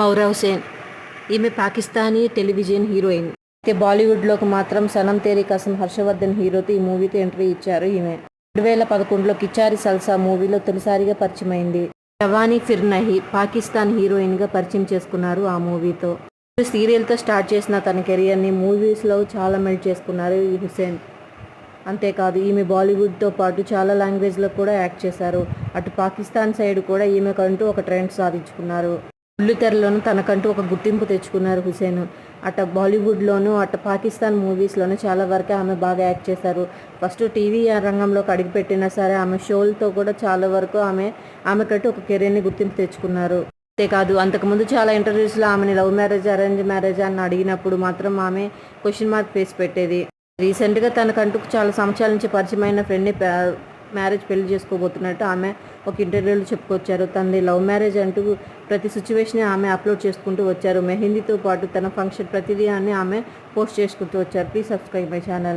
మౌరా హుసేన్ ఈమె Pakistani television heroine. అయితే బాలీవుడ్లోకి మాత్రం సనం తేరి కసం హర్షవర్ధన్ హీరోతో ఈ మూవీతో ఎంట్రీ ఇచ్చారు ఈమె. రెండు వేల పదకొండులో కిచారి సల్సా మూవీలో తొలిసారిగా పరిచయమైంది. జవానీ ఫిర్నహి పాకిస్తాన్ హీరోయిన్గా పరిచయం చేసుకున్నారు ఆ మూవీతో. సీరియల్తో స్టార్ట్ చేసిన తన కెరియర్ని మూవీస్లో చాలా మెల్ట్ చేసుకున్నారు ఈ హుసేన్ అంతేకాదు ఈమె బాలీవుడ్తో పాటు చాలా లాంగ్వేజ్లో కూడా యాక్ట్ చేశారు. అటు పాకిస్తాన్ సైడ్ కూడా ఈమెకంటూ ఒక ట్రెండ్ సాధించుకున్నారు. బుల్లితెరలోనూ తనకంటూ ఒక గుర్తింపు తెచ్చుకున్నారు హుసేన్. అట బాలీవుడ్లోనూ అట పాకిస్తాన్ మూవీస్లోనూ చాలా వరకు ఆమె బాగా యాక్ట్ చేశారు. ఫస్ట్ టీవీ రంగంలోకి అడుగుపెట్టినా సరే ఆమె షోలతో కూడా చాలా వరకు ఆమె ఆమెకంటూ ఒక కెరీర్ని గుర్తింపు తెచ్చుకున్నారు. అంతేకాదు అంతకుముందు చాలా ఇంటర్వ్యూస్లో ఆమెని లవ్ మ్యారేజ్ అరేంజ్ మ్యారేజ్ అని అడిగినప్పుడు మాత్రం ఆమె క్వశ్చన్ మార్క్ ఫేస్ పెట్టేది. రీసెంట్గా తనకంటూ చాలా సంవత్సరాల నుంచి పరిచయమైన ఫ్రెండ్ని మ్యారేజ్ పెళ్ళి చేసుకోబోతున్నట్టు ఆమె ఒక ఇంటర్వ్యూలో చెప్పుకొచ్చారు. తనది లవ్ మ్యారేజ్ అంటూ ప్రతి సిచ్యువేషన్ ఆమె అప్లోడ్ చేసుకుంటూ వచ్చారు. మెహందీతో పాటు తన ఫంక్షన్ ప్రతిదీ అని ఆమె పోస్ట్ చేసుకుంటూ వచ్చారు. Please subscribe my channel.